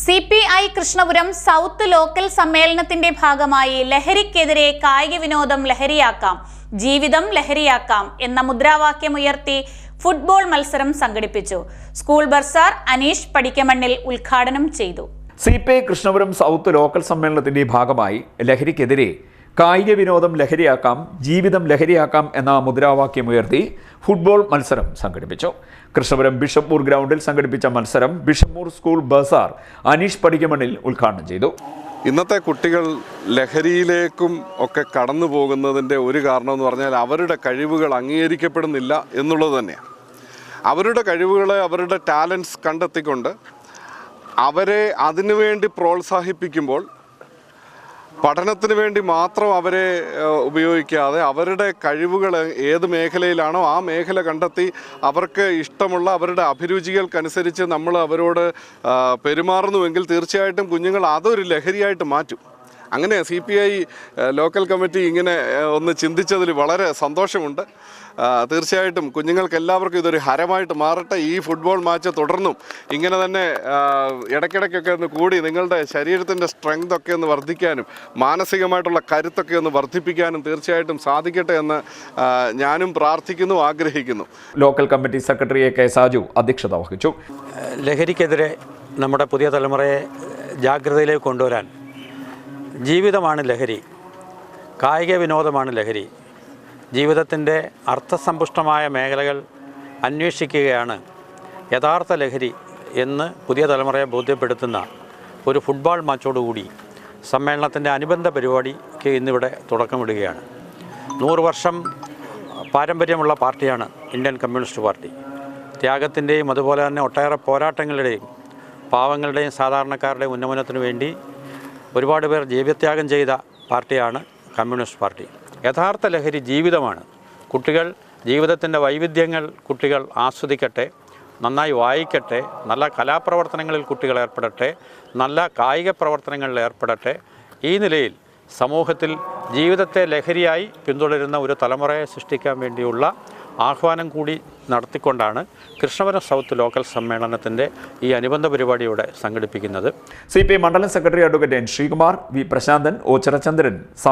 C P I Krishnapuram south local സമ്മേളനത്തിന്റെ ഭാഗമായി ലഹരിക്കെതിരെ കായിക വിനോദം ലഹരിയാക്കാം ജീവിതം ലഹരിയാക്കാം എന്ന മുദ്രാവാക്യം ഉയർത്തി ഫുട്ബോൾ മത്സരം സംഘടിപ്പിച്ചു. സ്കൂൾ ബർസാർ അനീഷ് പടിക്കമണ്ണിൽ ഉദ്ഘാടനം ചെയ്തു. C P I Krishnapuram south local സമ്മേളനത്തിന്റെ ഭാഗമായി ലഹരിക്കെതിരെ കായിക വിനോദം ലഹരിയാക്കാം ജീവിതം ലഹരിയാക്കാം എന്ന മുദ്രാവാക്യം ഉയർത്തി ഫുട്ബോൾ മത്സരം സംഘടിപ്പിച്ചു. കൃഷ്ണപുരം ബിഷപ്പൂർ ഗ്രൗണ്ടിൽ സംഘടിപ്പിച്ച മത്സരം ബിഷപ്പൂർ സ്കൂൾ ബസാർ അനീഷ് പടികമണിൽ ഉദ്ഘാടനം ചെയ്തു. ഇന്നത്തെ കുട്ടികൾ ലഹരിയിലേക്കും ഒക്കെ കടന്നു പോകുന്നതിന്റെ ഒരു കാരണം എന്ന് പറഞ്ഞാൽ അവരുടെ കഴിവുകൾ അംഗീകരിക്കപ്പെടുന്നില്ല എന്നുള്ളത് തന്നെയാണ്. അവരുടെ കഴിവുകളെ അവരുടെ ടാലൻസ് കണ്ടെത്തിക്കൊണ്ട് അവരെ അതിനുവേണ്ടി പ്രോത്സാഹിപ്പിക്കുമ്പോൾ പഠനത്തിന് വേണ്ടി മാത്രം അവരെ ഉപയോഗിക്കാതെ അവരുടെ കഴിവുകൾ ഏത് മേഖലയിലാണോ ആ മേഖല കണ്ടെത്തി അവർക്ക് ഇഷ്ടമുള്ള അവരുടെ അഭിരുചികൾക്കനുസരിച്ച് നമ്മൾ അവരോട് പെരുമാറുന്നുവെങ്കിൽ തീർച്ചയായിട്ടും കുഞ്ഞുങ്ങൾ അതൊരു ലഹരിയായിട്ട് മാറ്റും. അങ്ങനെ C P I local committee ഇങ്ങനെ ഒന്ന് ചിന്തിച്ചതിൽ വളരെ സന്തോഷമുണ്ട്. തീർച്ചയായിട്ടും കുഞ്ഞുങ്ങൾക്ക് എല്ലാവർക്കും ഇതൊരു ഹരമായിട്ട് മാറട്ടെ. ഈ ഫുട്ബോൾ മാച്ച് തുടർന്നും ഇങ്ങനെ തന്നെ ഇടയ്ക്കിടയ്ക്കൊക്കെ ഒന്ന് കൂടി നിങ്ങളുടെ ശരീരത്തിന്റെ സ്ട്രെങ്ത് ഒക്കെ ഒന്ന് വർദ്ധിക്കാനും മാനസികമായിട്ടുള്ള കരുത്തൊക്കെ ഒന്ന് വർദ്ധിപ്പിക്കാനും തീർച്ചയായിട്ടും സാധിക്കട്ടെ എന്ന് ഞാനും പ്രാർത്ഥിക്കുന്നു ആഗ്രഹിക്കുന്നു. Local committee secretary A K Saju അധ്യക്ഷത വഹിച്ചു. ലഹരിക്കെതിരെ നമ്മുടെ പുതിയ തലമുറയെ ജാഗ്രതയിലേക്ക് കൊണ്ടുവരാൻ ജീവിതമാണ് ലഹരി. കായിക വിനോദമാണ് ലഹരി. ജീവിതത്തിന്റെ അർത്ഥസമ്പുഷ്ടമായ മേഖലകൾ അന്വേഷിക്കുകയാണ് യഥാർത്ഥ ലഹരി എന്ന് പുതിയ തലമുറയെ ബോധ്യപ്പെടുത്തുന്ന ഒരു ഫുട്ബോൾ മാച്ചോടുകൂടി സമ്മേളനത്തിന്റെ അനുബന്ധ പരിപാടിക്ക് ഇന്നിവിടെ തുടക്കമിടുകയാണ്. നൂറ് വർഷം പാരമ്പര്യമുള്ള പാർട്ടിയാണ് ഇന്ത്യൻ കമ്മ്യൂണിസ്റ്റ് പാർട്ടി. ത്യാഗത്തിന്റെയും അതുപോലെ തന്നെ ഒട്ടേറെ പോരാട്ടങ്ങളുടെയും പാവങ്ങളുടെയും സാധാരണക്കാരുടെയും ഉന്നമനത്തിനു വേണ്ടി ഒരുപാട് പേർ ജീവത്യാഗം ചെയ്ത പാർട്ടിയാണ് കമ്മ്യൂണിസ്റ്റ് പാർട്ടി. യഥാർത്ഥ ലഹരി ജീവിതമാണ്. കുട്ടികൾ ജീവിതത്തിന്റെ വൈവിധ്യങ്ങൾ കുട്ടികൾ ആസ്വദിക്കട്ടെ നന്നായി വായിക്കട്ടെ നല്ല കലാപ്രവർത്തനങ്ങളിൽ കുട്ടികൾ ഏർപ്പെടട്ടെ നല്ല കായിക പ്രവർത്തനങ്ങളിൽ ഏർപ്പെടട്ടെ. ഈ നിലയിൽ സമൂഹത്തിൽ ജീവിതത്തെ ലഹരിയായി പിന്തുടരുന്ന ഒരു തലമുറയെ സൃഷ്ടിക്കാൻ വേണ്ടിയുള്ള ആഹ്വാനം കൂടി നടത്തിക്കൊണ്ടാണ് കൃഷ്ണപുരം സൗത്ത് ലോക്കൽ സമ്മേളനത്തിന്റെ ഈ അനുബന്ധ പരിപാടിയോടെ സംഘടിപ്പിക്കുന്നത്. സി മണ്ഡലം secretary advocate N Sreekumar V Prasanthan O Charachandran